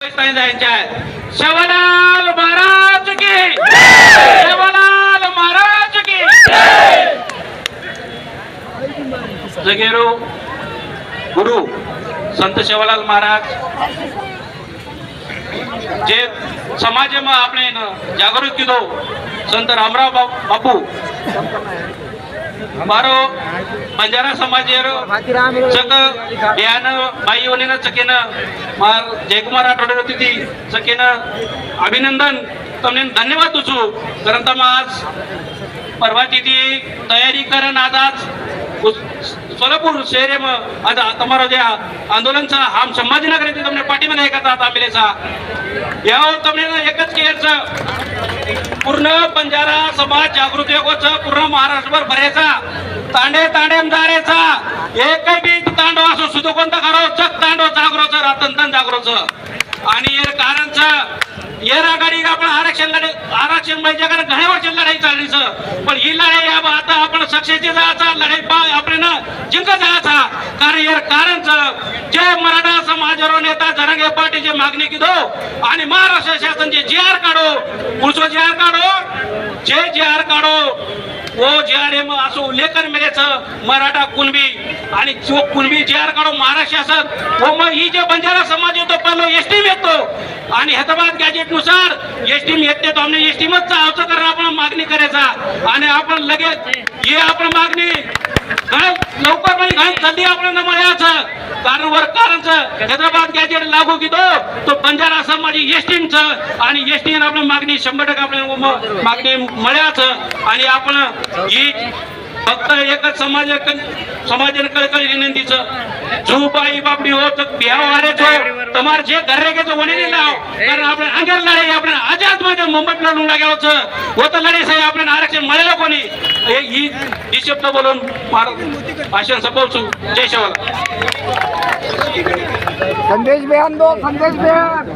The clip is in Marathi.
यांच्या आहेत शवलाल महाराज की शवलाल महाराज की जगेरो गुरु संत शेवालाल महाराज જે સમાજમાં આપણે એને જાગૃત કીધો સંત રામરાવ બા- બાપુ મારો બંજારા સમાજેરો ચક બેન ભાઈઓને ચકેન માર જયકુમાર રાઠોડ હતી ચકેન અભિનંદન તમને ધન્યવાદ દઉં છું कारण तर आज परवाची ती तयारी करण आज आज सोलापूर शहरे आज તમારો જે આંદોલન છે આમ સંભાજીનગર તમને પાર્ટીમાં નહીં કરતા હતા અમે લેસા એવો તમને એક જ કેર છે पूर्ण बंजारा समाज जागृती योगाचं पूर्ण महाराष्ट्रभर भरायचा तांडे तांडे दारेचा एक बी तांडव असो सुद्धा कोणता करावं चक तांडव जागरोचं रातन जागरोचं आणि एर कारणच एर आघाडी आपण आरक्षण म्हणजे लढाई आरक्षण पाहिजे कारण घड्या वर्षी लढाई चालली सर पण ही लढाई अब आता आपण सक्सेसची जायचा लढाई पा आपण जिंकत जायचा. कारण एर कारणच जय मराठा समाजावर नेता जरांगे पाटीलची मागणी किदो? आणि महाराष्ट्र शासनचे जे आर काढो. पुढचं जे आर काढो. जे जे आर काढो. ओ जे आर एम असो उल्लेखन मिळायचं मराठा कुणबी आणि जो कुणबी जे आर काढो महाराष्ट्र शासन. व मग ही जे बंजारा समाज येतो पहिलं एस टीम येतो. आणि हैदराबाद गॅजेटनुसार एस टीम येत नाही तो आम्ही एस टीमच मधचा आवचं करणं आपण मागणी करायचा. आणि आपण लगेच ही आपण मागणी काय लवकर म्हणजे काय जल्दी आपल्याला मिळायचं कारण वर कारणचं हैदराबाद गॅजेट लागू कितो तो? बंजारा समाज एस टीमचं आणि एस टी आपण मागणी शंभर टक्के आपल्याला म- मागणी मिळायचं आणि आपण ही फक्त एकच समाज समाजाने कळकळी विनंतीचं. जो જો ભાઈ બાપની હો તો બેવારે છો તમારે જે ઘરે કે તો વણી લાવ કારણ આપણે આગળ લડાઈ આપણે આઝાદ માટે મોહમ્મદ લડું લાગેલો છે હો તો લડી સાહેબ આપણે આરક્ષણ મળેલો કોની એ ઈ ઈ શબ્દ બોલો મારો ભાષણ સફળ છું જય સવાલ સંદેશ બેન દો સંદેશ બેન